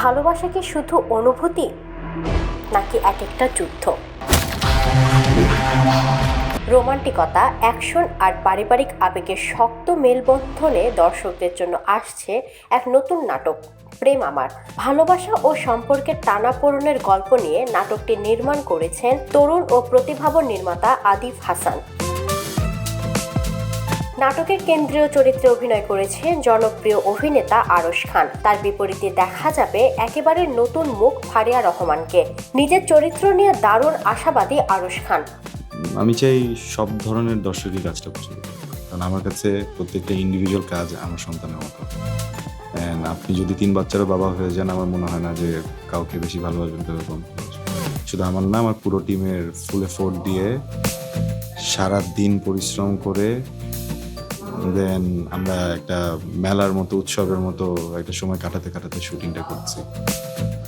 ভালোবাসা কি শুধু অনুভূতি, নাকি এক একটা যুদ্ধ? রোমান্টিকতা, অ্যাকশন আর পারিবারিক আবেগের শক্ত মেলবন্ধনে দর্শকদের জন্য আসছে এক নতুন নাটক, প্রেম আমার। ভালোবাসা ও সম্পর্কের টানাপোড়েনের গল্প নিয়ে নাটকটি নির্মাণ করেছেন তরুণ ও প্রতিভাবন নির্মাতা আদিফ হাসান। নাটকের কেন্দ্রীয় চরিত্রে অভিনয় করেছেন জনপ্রিয় অভিনেতা আরশ খান। তার বিপরীতে দেখা যাবে একেবারে নতুন মুখ ফারিয়া রহমানকে। নিজের চরিত্র নিয়ে দারুণ আশাবাদী আরশ খান। আমি চাই সব ধরনের দর্শকই কাজটা পছন্দ করে। কারণ আমার কাছে প্রত্যেকটা ইন্ডিভিজুয়াল কাজ আমার সন্তানের মতো। আপনি যদি তিন বাচ্চারও বাবা হয়ে যান, আমার মনে হয় না যে কাউকে বেশি ভালোবাসবেন তবে কম শুধু আমার না, আমার পুরো টিমের ফুল এফোর্ট দিয়ে সারা দিন পরিশ্রম করে দেন আমরা একটা মেলার মতো উৎসবের মতো একটা সময় কাটাতে কাটাতে শুটিংটা করছি।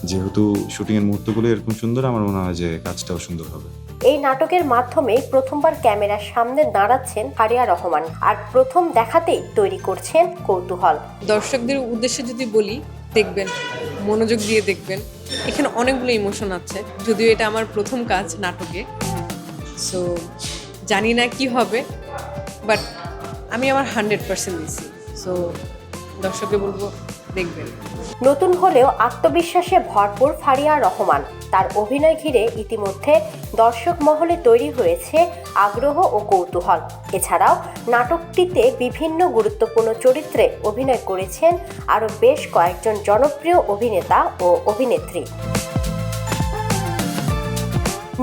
যেহেতু শুটিংয়ের মুহূর্তগুলো এরকম সুন্দর আমার মনে হয় যে কাজটাও সুন্দর হবে। এই নাটকের মাধ্যমে প্রথমবার ক্যামেরার সামনে দাঁড়াচ্ছেন ফারিয়া রহমান আর প্রথম দেখাতেই তৈরি করছেন কৌতূহল। দর্শকদের উদ্দেশ্যে যদি বলি দেখবেন মনোযোগ দিয়ে দেখবেন এখানে অনেকগুলো ইমোশন আছে। যদিও এটা আমার প্রথম কাজ নাটকে। সো জানি না কি হবে বাট আমি আমার হান্ড্রেড পার্সেন্ট দিচ্ছি সো দর্শককে বলব দেখবেন। নতুন হলেও আত্মবিশ্বাসে ভরপুর ফারিয়া রহমান। তার অভিনয় ঘিরে ইতিমধ্যে দর্শক মহলে তৈরি হয়েছে আগ্রহ ও কৌতূহল। এছাড়াও নাটকটিতে বিভিন্ন গুরুত্বপূর্ণ চরিত্রে অভিনয় করেছেন আরও বেশ কয়েকজন জনপ্রিয় অভিনেতা ও অভিনেত্রী।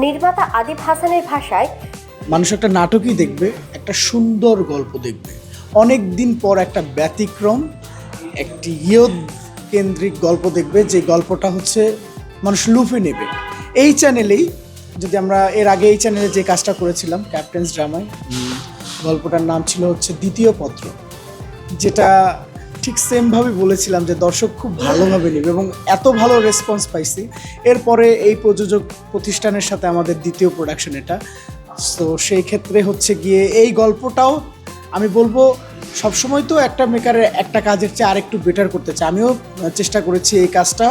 নির্মাতা আদিব হাসানের ভাষায় মানুষ একটা নাটকই দেখবে একটা সুন্দর গল্প দেখবে। অনেক দিন পর একটা ব্যতিক্রম, একটি ইয়দ কেন্দ্রিক গল্প দেখবে, যে গল্পটা হচ্ছে মানুষ লুফে নেবে। এই চ্যানেলেই, যদি আমরা এর আগে এই চ্যানেলে যে কাজটা করেছিলাম, ক্যাপ্টেন্স ড্রামায় গল্পটার নাম ছিল হচ্ছে দ্বিতীয় পত্র। যেটা ঠিক সেমভাবে বলেছিলাম যে দর্শক খুব ভালোভাবে নেবে এবং এত ভালো রেসপন্স পাইছি। এরপরে এই প্রযোজক প্রতিষ্ঠানের সাথে আমাদের দ্বিতীয় প্রোডাকশন এটা। তো সেই ক্ষেত্রে হচ্ছে গিয়ে এই গল্পটাও আমি বলব, সবসময় তো একটা মেকারের একটা কাজের চেয়ে আরেকটু বেটার করতে চাই আমিও চেষ্টা করেছি এই কাজটা।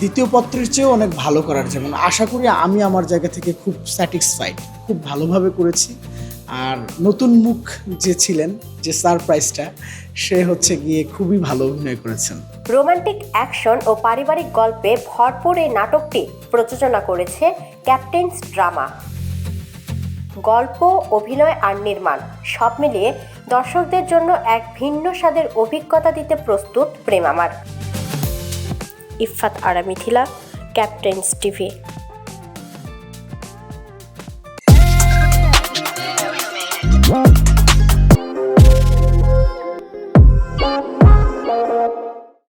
দ্বিতীয় পত্রের চেয়েও অনেক ভালো করার। যেমন আশা করি আমি আমার জায়গা থেকে খুব স্যাটিসফাইড খুব ভালোভাবে করেছি। আর নতুন মুখ যে ছিলেন, যে সারপ্রাইজটা সে হচ্ছে গিয়ে খুবই ভালো অভিনয় করেছেন। রোমান্টিক অ্যাকশন ও পারিবারিক গল্পে ভরপুর এই নাটকটি প্রযোজনা করেছে ক্যাপ্টেন্স ড্রামা। গল্প, অভিনয় আর নির্মাণ, সব মিলিয়ে দর্শকদের জন্য এক ভিন্ন স্বাদের অভিজ্ঞতা দিতে প্রস্তুত প্রেম আমার। Ifat Ara Mithila, captain's TV.